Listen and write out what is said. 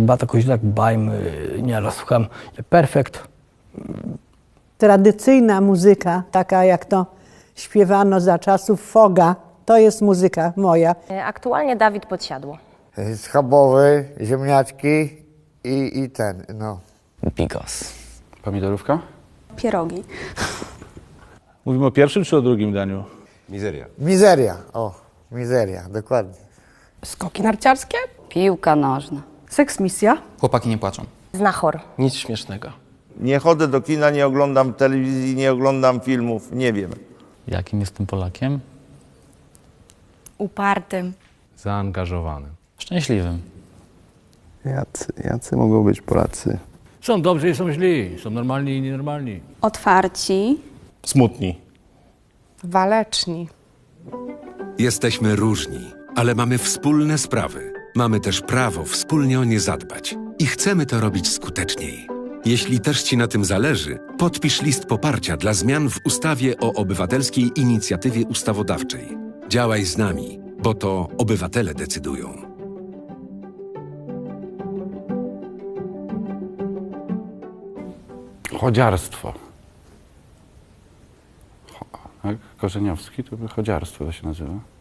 Beata Koźlak, Bajm, nieraz słucham Perfekt. Tradycyjna muzyka, taka jak to śpiewano za czasów Foga, to jest muzyka moja. E, Aktualnie Dawid Podsiadło. Schabowy, ziemniaczki i, i ten, no. Bigos. Pomidorówka? Pierogi. Mówimy o pierwszym czy o drugim daniu? Mizeria. Mizeria, o, mizeria, dokładnie. Skoki narciarskie? Piłka nożna. Seks misja? Chłopaki nie płaczą. Znachor. Nic śmiesznego. Nie chodzę do kina, nie oglądam telewizji, nie oglądam filmów, nie wiem. Jakim jestem Polakiem? Upartym. Zaangażowanym. Szczęśliwym. Jacy, jacy mogą być Polacy? Są dobrzy i są źli, są normalni i nienormalni. Otwarci. Smutni. Waleczni. Jesteśmy różni, ale mamy wspólne sprawy. Mamy też prawo wspólnie o nie zadbać. I chcemy to robić skuteczniej. Jeśli też Ci na tym zależy, podpisz list poparcia dla zmian w ustawie o obywatelskiej inicjatywie ustawodawczej. Działaj z nami, bo to obywatele decydują. Chodziarstwo. Cho-? Korzeniowski to by chodziarstwo to się nazywa.